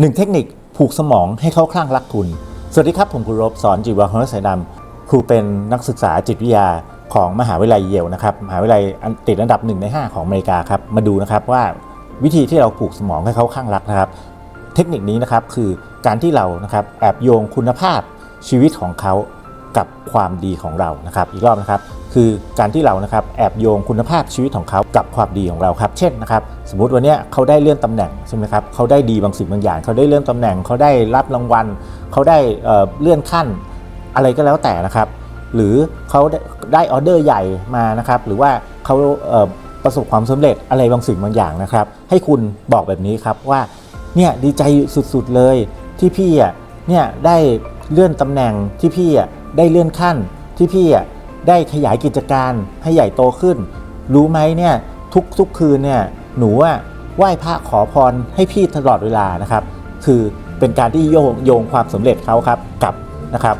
หนึ่งเทคนิคผูกสมองให้เขาคลั่งรักคุณ สวัสดีครับผมครูรบสอนจิตวิทยาของนักสายดำครูเป็นนักศึกษาจิตวิทยาของมหาวิทยาลัยเยลนะครับมหาวิทยาลัยอันติดอันดับหนึ่งใน 5 ของอเมริกาครับมาดูนะครับว่าวิธีที่เราผูกสมองให้เขาคลั่งรักนะครับ เทคนิคนี้นะครับคือการที่เรานะครับแอบโยงคุณภาพชีวิตของเขากับความดีของเรานะครับ อีกรอบนะครับ คือการที่เรานะครับแอบโยงคุณภาพชีวิตของเขากับความดีของเราครับ เช่นนะครับสมมติวันนี้เขาได้เลื่อนตำแหน่งใช่ไหมครับเขาได้ดีบางสิ่งบางอย่าง เขาได้เลื่อนตำแหน่ง เขาได้รับรางวัล เขาได้เลื่อนขั้นอะไรก็แล้วแต่นะครับ หรือเขาได้ออเดอร์ใหญ่มานะครับ หรือว่าเขาเประสบความสำเร็จอะไรบางสิ่งบางอย่างนะครับ ให้คุณบอกแบบนี้ครับว่าเนี่ยดีใจสุดๆเลยที่พี่อะเนี่ยได้เลื่อนตำแหน่งที่พี่อะได้เลื่อนขั้นที่พี่อะ ได้ขยายกิจการให้ใหญ่โตขึ้น รู้ไหมเนี่ยทุกทุกคืนเนี่ยหนูว่าไหว้พระขอพรให้พี่ตลอดเวลานะครับ คือเป็นการที่โยงโยงความสำเร็จเขาครับกับนะครับ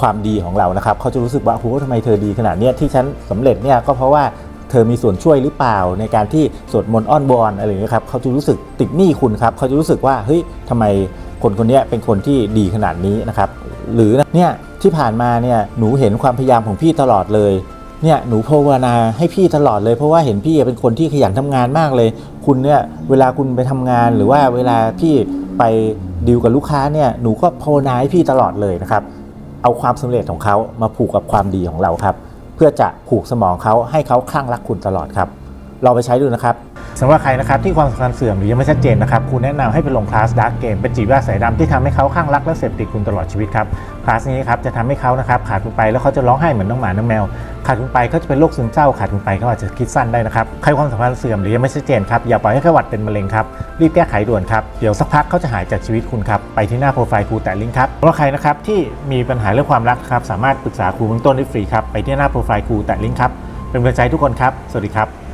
ความดีของเรานะครับเขาจะรู้สึกว่าโอ้โหทำไมเธอดีขนาดนี้ที่ฉันสำเร็จเนี่ยก็เพราะว่า เธอมีส่วนช่วยหรือเปล่า ในการที่สวดมนต์อ้อนบอนอะไรอย่างนี้ครับเขาจะรู้สึกติดหนี้คุณครับเขาจะรู้สึกว่าเฮ้ยทำไมคนคนนี้เป็นคนที่ดีขนาดนี้นะครับหรือเนี่ยที่ผ่านมาเนี่ยหนูเห็นความพยายามของพี่ตลอดเลยเนี่ยหนูภาวนาให้พี่ตลอดเลยเพราะว่าเห็นพี่เป็นคนที่ขยันทำงานมากเลย คุณเนี่ยเวลาคุณไปทำงานหรือว่าเวลาพี่ไปดีลกับลูกค้าเนี่ยหนูก็ภาวนาให้พี่ตลอดเลยนะครับเอาความสำเร็จของเขามาผูกกับความดีของเราครับ เพื่อจะผูกสมองเขาให้เขาคลั่งรักคุณตลอดครับ เราไปใช้ดูนะครับ สำหรับใครนะครับที่ความสัมพันธ์เสื่อมหรือยังไม่ชัดเจนนะครับคุณแนะนำให้ไปลงคลาสดาร์กเกมเป็นจีบว่าสายดำที่ทำให้เขาคลั่งรักและเสพติดคุณตลอดชีวิตครับคลาสนี้ครับจะทำให้เขานะครับขาดคุณไปแล้วเขาจะร้องไห้เหมือนน้องหมาน้องแมว ขาดคุณไปเขาจะเป็นโรคซึมเศร้าขาดคุณไปเขาอาจจะคิดสั้นได้นะครับใครความสัมพันธ์เสื่อมหรือยังไม่ชัดเจนครับอย่าปล่อยให้ไข้หวัดเป็นมะเร็งครับรีบแก้ไขด่วนครับเดี๋ยวสักพักเขาจะหายจากชีวิตคุณครับไปที่หน้าโปรไฟล์ครูแตะลิงก์ครับสำหรับใครนะครับที่มีปัญหาเรื่องความรักครับสามารถปรึกษาครูเบื้องต้นได้ฟรีครับไปที่หน้าโปรไฟล์ครูแตะลิงก์ครับเป็นกำลังใจทุกคนครับสวัสดีครับ